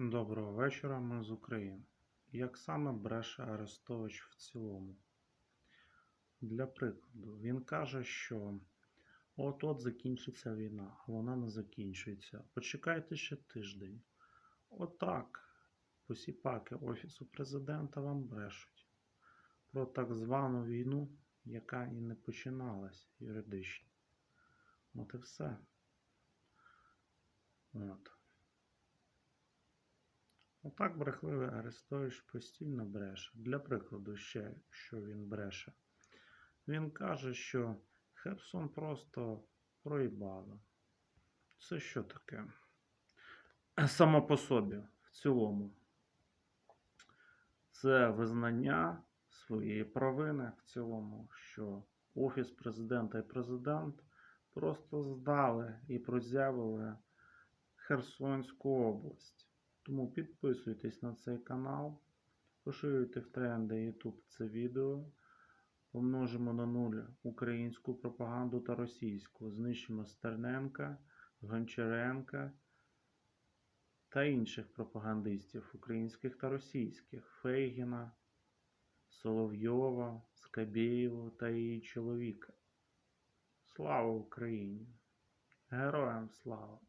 Доброго вечора, ми з України. Як саме бреше Арестович в цілому? Для прикладу, він каже, що от-от закінчиться війна, а вона не закінчується. Почекайте ще тиждень. Отак, посіпаки Офісу президента вам брешуть про так звану війну, яка і не починалась юридично. От і все. От. Отак брехливий Арестович постійно бреше. Для прикладу, ще що він бреше. Він каже, що Херсон просто проїбало. Це що таке? Само по собі, в цілому. Це визнання своєї провини в цілому, що Офіс президента і президент просто здали і прозявили Херсонську область. Тому підписуйтесь на цей канал, поширюйте в тренди YouTube це відео, помножимо на нуль українську пропаганду та російську, знищимо Стерненка, Гончаренка та інших пропагандистів українських та російських Фейгіна, Соловйова, Скабєєву та її чоловіка. Слава Україні! Героям слава!